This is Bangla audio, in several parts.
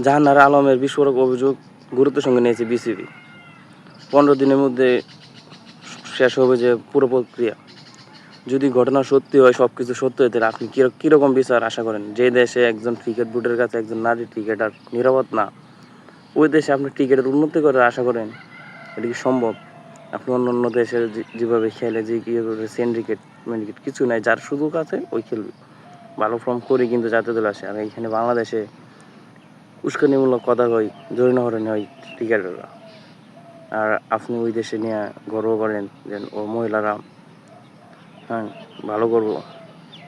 জাহানার আলমের বিস্ফোরক অভিযোগ গুরুত্বের সঙ্গে নিয়েছে বিসিবি। পনেরো দিনের মধ্যে শেষ হবে যে পুরো প্রক্রিয়া। যদি ঘটনা সত্যি হয় সব কিছু সত্য হয় তাহলে আপনি কিরক- কীরকম বিচার আশা করেন? যে দেশে একজন ক্রিকেট বোর্ডের কাছে একজন নারী ক্রিকেটার নিরাপদ না, ওই দেশে আপনি ক্রিকেটের উন্নতি করার আশা করেন? এটা কি সম্ভব? আপনি অন্য অন্য দেশে যে- যেভাবে খেলে, যে কি করে সেন্ডিকেট মেন্ডিকেট কিছু নাই, যার সুযোগ আছে, ওই খেলবে। ভালো ফর্ম করে কিন্তু জাতীয় দলে আসে। আর এখানে বাংলাদেশে উস্কানিমূলক কথা কই, জরিনা হরণে হয় ক্রিকেটাররা। আর আপনি ওই দেশে নিয়ে গর্ব করেন যে ও মহিলারা হ্যাঁ ভালো করব।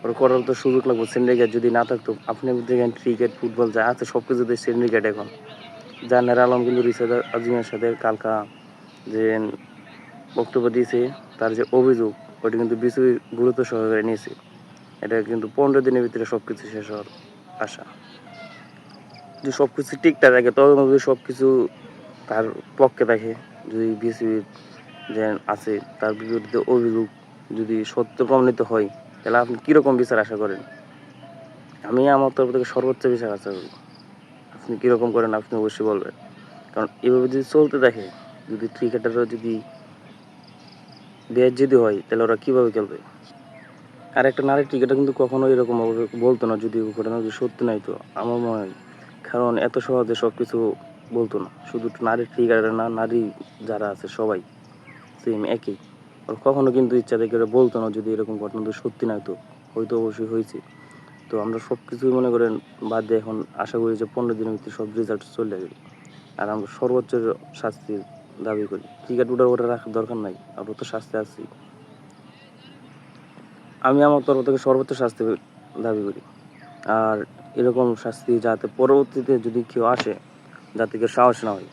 ওর করার তো সুযোগ লাগবে, সিন্ডিকেট যদি না থাকতো, আপনি দেখেন ক্রিকেট, ফুটবল, যা আছে সব কিছুতে সিন্ডিকেট এখন। জাহানার আলম কিন্তু রিসাদ আজিমের সাথে কালকা যে বক্তব্য দিয়েছে, তার যে অভিযোগ, ওটা কিন্তু বিশ্ব গুরুত্ব সহকারে নিয়েছে। এটা কিন্তু পনেরো দিনের ভিতরে সব কিছু শেষ হওয়ার আশা। যদি সব কিছু ঠিকঠাক থাকে তখন যদি সব কিছু তার পক্ষে থাকে। যদি বিসিবি যে আছে, তার বিরুদ্ধে অভিযোগ যদি সত্য প্রমাণিত হয়, তাহলে আপনি কীরকম বিচার আশা করেন? আমি আমার তরফ থেকে সর্বোচ্চ বিচার আশা করি। আপনি কীরকম করেন, আপনি অবশ্যই বলবেন। কারণ এভাবে যদি চলতে থাকে, যদি ক্রিকেটাররা যদি ব্যাচ যদি হয়, তাহলে ওরা কীভাবে খেলবে? আর একটা নারী ক্রিকেটার কিন্তু কখনো এরকম বলতো না যদি ঘটনা যদি সত্যি নাই তো, আমার মনে হয়। কারণ এত সহজে সব কিছু বলতো না। শুধু নারী ক্রিকেটার না, নারী যারা আছে সবাই সেম একই। আর কখনো কিন্তু ইচ্ছা থেকে ওরা বলতো না যদি এরকম ঘটনা যদি সত্যি নাই তো হয়তো অবশ্যই হয়েছে। তো আমরা সব কিছুই মনে করেন বাদ দিয়ে এখন আশা করি যে পনেরো দিনের ভিতরে সব রেজাল্ট চলে যাবে। আর আমরা সর্বোচ্চ শাস্তির দাবি করি। ক্রিকেট উঠার ওটা রাখার দরকার নাই, আমরা তো শাস্তি আছি। আমি আমার তরফ থেকে সর্বোচ্চ শাস্তি দাবি করি। আর এরকম শাস্তি যাতে পরবর্তীতে যদি কেউ আসে, যাতে কেউ সাহস না হয়।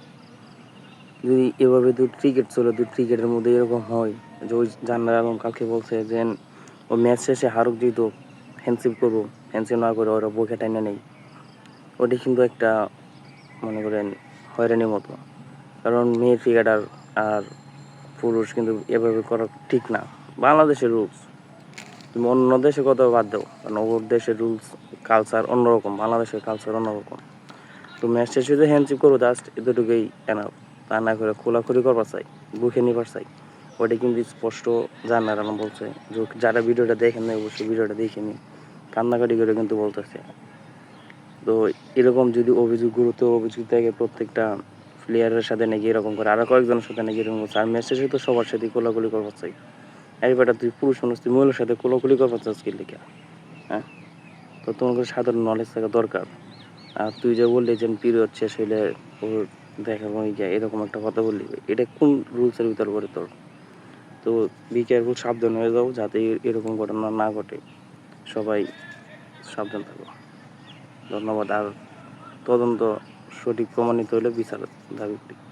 যদি এভাবে দুই ক্রিকেট চলে দুই ক্রিকেটের মধ্যে এরকম হয় যে ওই জান্নার আলম কালকে বলছে যে, ও ম্যাচ শেষে হারুক যেহেতু হ্যান্ডসিপ করব হ্যান্ডসিপ না করে ওরা বকে টাইনে নেই। ওটা কিন্তু একটা, মনে করেন, হয়রানির মতো। কারণ মেয়ে ক্রিকেটার আর পুরুষ কিন্তু এভাবে করা ঠিক না। বাংলাদেশের রুলস তুমি অন্য দেশে কথা বাদ দাও। কারণ ওর দেশের রুলস কালচার অন্যরকম, বাংলাদেশের কালচার অন্যরকম। তো ম্যাচ শেষে যে হ্যান্ডশিপ করব জাস্ট এতটুকুই এনাফ তা না করে খোলাখুলি করবার চাই, বুকে নিবার চাই। ওটা কিন্তু স্পষ্ট জানার আলম বলছে। যে যারা ভিডিওটা দেখেন না অবশ্যই ভিডিওটা দেখেনি কান্নাকাটি করে কিন্তু বলতেছে। তো এরকম যদি অভিযোগ, গুরুত্ব অভিযোগ থাকে প্রত্যেকটা প্লেয়ারের সাথে নাকি এরকম করে, আরও কয়েকজনের সাথে নাকি এরকম করছে। আর ম্যাচ শেষে তো সবার সাথে কোলাকুলি করবার চাই। এই বেটা তুই পুরুষ মানুষ তুই মহিলার সাথে কোলাকুলি করবার চাস কি লিখা হ্যাঁ? তো তোমার কাছে সাধারণ নলেজ থাকা দরকার। আর তুই যে বললি যে পিরিয়ড শেষ হইলে ওর দেখা হয়ে যায়, এরকম একটা কথা বললি। এটা কোন রুলসের ভিতর করে তোর? তো বি কেয়ারফুল সাবধান হয়ে যাও যাতে এরকম ঘটনা না ঘটে। সবাই সাবধান থাকো। ধন্যবাদ। আর তদন্ত সঠিক প্রমাণিত হলে বিচার দাবি করি।